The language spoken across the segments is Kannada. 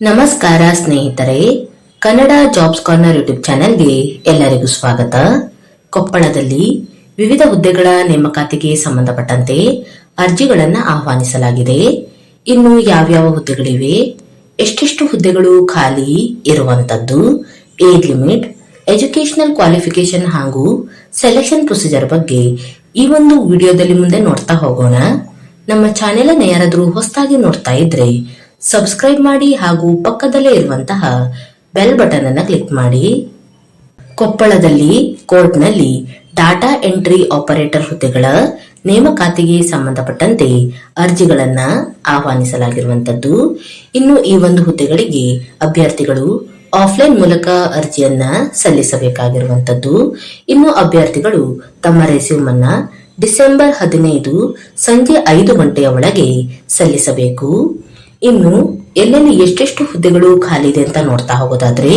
ನಮಸ್ಕಾರ ಸ್ನೇಹಿತರೆ, ಕನ್ನಡ ಜಾಬ್ಸ್ ಕಾರ್ನರ್ ಯೂಟ್ಯೂಬ್ ಚಾನೆಲ್ಗೆ ಎಲ್ಲರಿಗೂ ಸ್ವಾಗತ. ಕೊಪ್ಪಳದಲ್ಲಿ ವಿವಿಧ ಹುದ್ದೆಗಳ ನೇಮಕಾತಿಗೆ ಸಂಬಂಧಪಟ್ಟಂತೆ ಅರ್ಜಿಗಳನ್ನು ಆಹ್ವಾನಿಸಲಾಗಿದೆ. ಇನ್ನು ಯಾವ್ಯಾವ ಹುದ್ದೆಗಳಿವೆ, ಎಷ್ಟೆಷ್ಟು ಹುದ್ದೆಗಳು ಖಾಲಿ ಇರುವಂತದ್ದು, ಏಜ್ ಲಿಮಿಟ್ ಎಜುಕೇಶನಲ್ ಕ್ವಾಲಿಫಿಕೇಶನ್ ಹಾಗೂ ಸೆಲೆಕ್ಷನ್ ಪ್ರೊಸೀಜರ್ ಬಗ್ಗೆ ಈ ಒಂದು ವಿಡಿಯೋದಲ್ಲಿ ಮುಂದೆ ನೋಡ್ತಾ ಹೋಗೋಣ. ನಮ್ಮ ಚಾನೆಲ್ ಯಾರಾದರೂ ಹೊಸದಾಗಿ ನೋಡ್ತಾ ಇದ್ರೆ ಸಬ್ಸ್ಕ್ರೈಬ್ ಮಾಡಿ ಹಾಗೂ ಪಕ್ಕದಲ್ಲೇ ಇರುವಂತಹ ಬೆಲ್ ಬಟನ್ ಅನ್ನು ಕ್ಲಿಕ್ ಮಾಡಿ. ಕೊಪ್ಪಳದಲ್ಲಿ, ಕೋರ್ಟ್ನಲ್ಲಿ ಡಾಟಾ ಎಂಟ್ರಿ ಆಪರೇಟರ್ ಹುದ್ದೆಗಳ ನೇಮಕಾತಿಗೆ ಸಂಬಂಧಪಟ್ಟಂತೆ ಅರ್ಜಿಗಳನ್ನ ಆಹ್ವಾನಿಸಲಾಗಿರುವಂತದ್ದು ಇನ್ನು ಈ ಒಂದು ಹುದ್ದೆಗಳಿಗೆ ಅಭ್ಯರ್ಥಿಗಳು ಆಫ್ಲೈನ್ ಮೂಲಕ ಅರ್ಜಿಯನ್ನ ಸಲ್ಲಿಸಬೇಕಾಗಿರುವಂತದ್ದು ಇನ್ನು ಅಭ್ಯರ್ಥಿಗಳು ತಮ್ಮ ರೆಸ್ಯೂಮ್ ಅನ್ನ ಡಿಸೆಂಬರ್ ಹದಿನೈದು ಸಂಜೆ ಐದು ಗಂಟೆಯ ಒಳಗೆ ಸಲ್ಲಿಸಬೇಕು. ಇನ್ನು ಎಲ್ಲೆಲ್ಲಿ ಎಷ್ಟೆಷ್ಟು ಹುದ್ದೆಗಳು ಖಾಲಿ ಇದೆ ಅಂತ ನೋಡ್ತಾ ಹೋಗೋದಾದ್ರೆ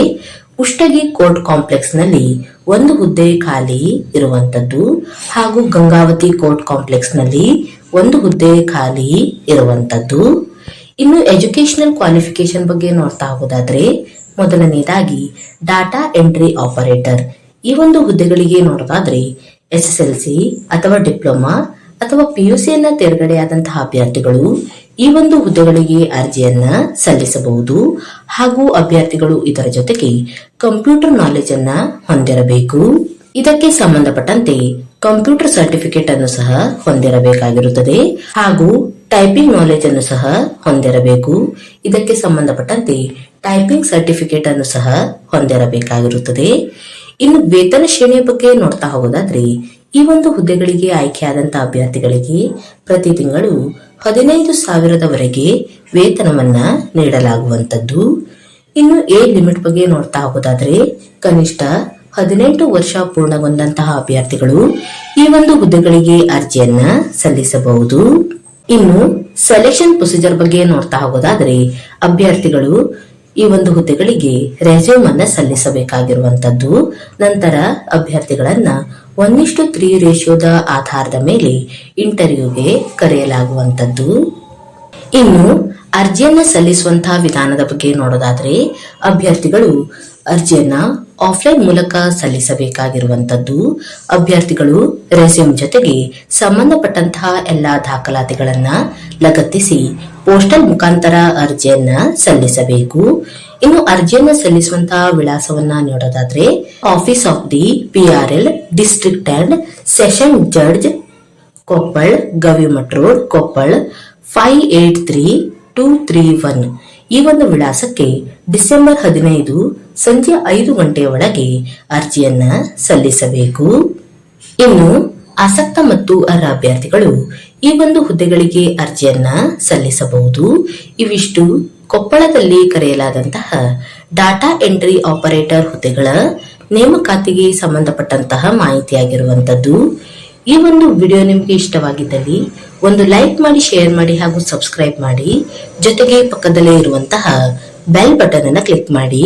ಉಷ್ಟಗಿ ಕೋರ್ಟ್ ಕಾಂಪ್ಲೆಕ್ಸ್ನಲ್ಲಿ ಒಂದು ಹುದ್ದೆ ಖಾಲಿ ಇರುವಂತದ್ದು ಹಾಗೂ ಗಂಗಾವತಿ ಕೋರ್ಟ್ ಕಾಂಪ್ಲೆಕ್ಸ್ನಲ್ಲಿ ಒಂದು ಹುದ್ದೆ ಖಾಲಿ ಇರುವಂತದ್ದು. ಇನ್ನು ಎಜುಕೇಶನಲ್ ಕ್ವಾಲಿಫಿಕೇಶನ್ ಬಗ್ಗೆ ನೋಡ್ತಾ ಹೋಗೋದಾದ್ರೆ ಮೊದಲನೇದಾಗಿ ಡಾಟಾ ಎಂಟ್ರಿ ಆಪರೇಟರ್. ಈ ಒಂದು ಹುದ್ದೆಗಳಿಗೆ ನೋಡೋದಾದ್ರೆ ಎಸ್ ಎಸ್ ಎಲ್ ಸಿ ಅಥವಾ ಡಿಪ್ಲೊಮಾ ಅಥವಾ ಪಿಯುಸಿಯನ್ನ ತೇರ್ಗಡೆಯಾದಂತಹ ಅಭ್ಯರ್ಥಿಗಳು ಈ ಒಂದು ಹುದ್ದೆಗಳಿಗೆ ಅರ್ಜಿಯನ್ನ ಸಲ್ಲಿಸಬಹುದು ಹಾಗೂ ಅಭ್ಯರ್ಥಿಗಳು ಇದರ ಜೊತೆಗೆ ಕಂಪ್ಯೂಟರ್ ನಾಲೆಜ್ ಅನ್ನ ಹೊಂದಿರಬೇಕು. ಇದಕ್ಕೆ ಸಂಬಂಧಪಟ್ಟಂತೆ ಕಂಪ್ಯೂಟರ್ ಸರ್ಟಿಫಿಕೇಟ್ ಅನ್ನು ಸಹ ಹೊಂದಿರಬೇಕಾಗಿರುತ್ತದೆ ಹಾಗೂ ಟೈಪಿಂಗ್ ನಾಲೆಜ್ ಅನ್ನು ಸಹ ಹೊಂದಿರಬೇಕು. ಇದಕ್ಕೆ ಸಂಬಂಧಪಟ್ಟಂತೆ ಟೈಪಿಂಗ್ ಸರ್ಟಿಫಿಕೇಟ್ ಅನ್ನು ಸಹ ಹೊಂದಿರಬೇಕಾಗಿರುತ್ತದೆ. ಇನ್ನು ವೇತನ ಶ್ರೇಣಿಯ ಬಗ್ಗೆ ನೋಡ್ತಾ ಹೋಗೋದಾದ್ರೆ ಈ ಒಂದು ಹುದ್ದೆಗಳಿಗೆ ಆಯ್ಕೆಯಾದಂತಹ ಅಭ್ಯರ್ಥಿಗಳಿಗೆ ಪ್ರತಿ ತಿಂಗಳು ಹದಿನೈದು ಸಾವಿರದವರೆಗೆ ವೇತನವನ್ನ ನೀಡಲಾಗುವಂತದ್ದು ಇನ್ನು ಏಜ್ ಲಿಮಿಟ್ ಬಗ್ಗೆ ನೋಡ್ತಾ ಹೋಗೋದಾದ್ರೆ ಕನಿಷ್ಠ ಹದಿನೆಂಟು ವರ್ಷ ಪೂರ್ಣಗೊಂಡಂತಹ ಅಭ್ಯರ್ಥಿಗಳು ಈ ಒಂದು ಹುದ್ದೆಗಳಿಗೆ ಅರ್ಜಿಯನ್ನ ಸಲ್ಲಿಸಬಹುದು. ಇನ್ನು ಸೆಲೆಕ್ಷನ್ ಪ್ರೊಸೀಜರ್ ಬಗ್ಗೆ ನೋಡ್ತಾ ಹೋಗೋದಾದ್ರೆ ಅಭ್ಯರ್ಥಿಗಳು ಈ ಒಂದು ಹುದ್ದೆಗಳಿಗೆ ರೆಸ್ಯೂಮ್ ಅನ್ನ ಸಲ್ಲಿಸಬೇಕಾಗಿರುವಂತದ್ದು ನಂತರ ಅಭ್ಯರ್ಥಿಗಳನ್ನ ಒಂದಿಷ್ಟು ತ್ರೀ ರೇಷಿಯೋದ ಆಧಾರದ ಮೇಲೆ ಇಂಟರ್ವ್ಯೂಗೆ ಕರೆಯಲಾಗುವಂತದ್ದು ಇನ್ನು ಅರ್ಜಿಯನ್ನ ಸಲ್ಲಿಸುವಂತಹ ವಿಧಾನದ ಬಗ್ಗೆ ನೋಡೋದಾದ್ರೆ, ಅಭ್ಯರ್ಥಿಗಳು ಅರ್ಜಿಯನ್ನ ಆಫ್ಲೈನ್ ಮೂಲಕ ಸಲ್ಲಿಸಬೇಕಾಗಿರುವಂತದ್ದು. ಅಭ್ಯರ್ಥಿಗಳು ರೆಸ್ಯೂಮ್ ಜೊತೆಗೆ ಸಂಬಂಧಪಟ್ಟಂತಹ ಎಲ್ಲಾ ದಾಖಲಾತಿಗಳನ್ನ ಲಗತ್ತಿಸಿ ಪೋಸ್ಟಲ್ ಮುಖಾಂತರ ಅರ್ಜಿಯನ್ನ ಸಲ್ಲಿಸಬೇಕು. ಇನ್ನು ಅರ್ಜಿಯನ್ನ ಸಲ್ಲಿಸುವಂತಹ ವಿಳಾಸವನ್ನ ನೋಡೋದಾದ್ರೆ office of the PRL district and session judge Koppal Gavimath road Koppal five eight three two three one. ಈ ಒಂದು ವಿಳಾಸಕ್ಕೆ ಡಿಸೆಂಬರ್ ಹದಿನೈದು ಸಂಜೆ ಐದು ಗಂಟೆಯ ಒಳಗೆ ಅರ್ಜಿಯನ್ನ ಸಲ್ಲಿಸಬೇಕು. ಇನ್ನು ಆಸಕ್ತ ಮತ್ತು ಅರ್ಹ ಅಭ್ಯರ್ಥಿಗಳು ಈ ಒಂದು ಹುದ್ದೆಗಳಿಗೆ ಅರ್ಜಿಯನ್ನ ಸಲ್ಲಿಸಬಹುದು. ಇವಿಷ್ಟು ಕೊಪ್ಪಳದಲ್ಲಿ ಕರೆಯಲಾದಂತಹ ಡಾಟಾ ಎಂಟ್ರಿ ಆಪರೇಟರ್ ಹುದ್ದೆಗಳ ನೇಮಕಾತಿಗೆ ಸಂಬಂಧಪಟ್ಟಂತಹ ಮಾಹಿತಿಯಾಗಿರುವಂತದ್ದು. ಈ ಒಂದು ವಿಡಿಯೋ ನಿಮಗೆ ಇಷ್ಟವಾಗಿದ್ದಲ್ಲಿ ಒಂದು ಲೈಕ್ ಮಾಡಿ, ಶೇರ್ ಮಾಡಿ ಹಾಗೂ ಸಬ್ಸ್ಕ್ರೈಬ್ ಮಾಡಿ. ಜೊತೆಗೆ ಪಕ್ಕದಲ್ಲೇ ಇರುವಂತಹ ಬೆಲ್ ಬಟನ್ ಅನ್ನು ಕ್ಲಿಕ್ ಮಾಡಿ.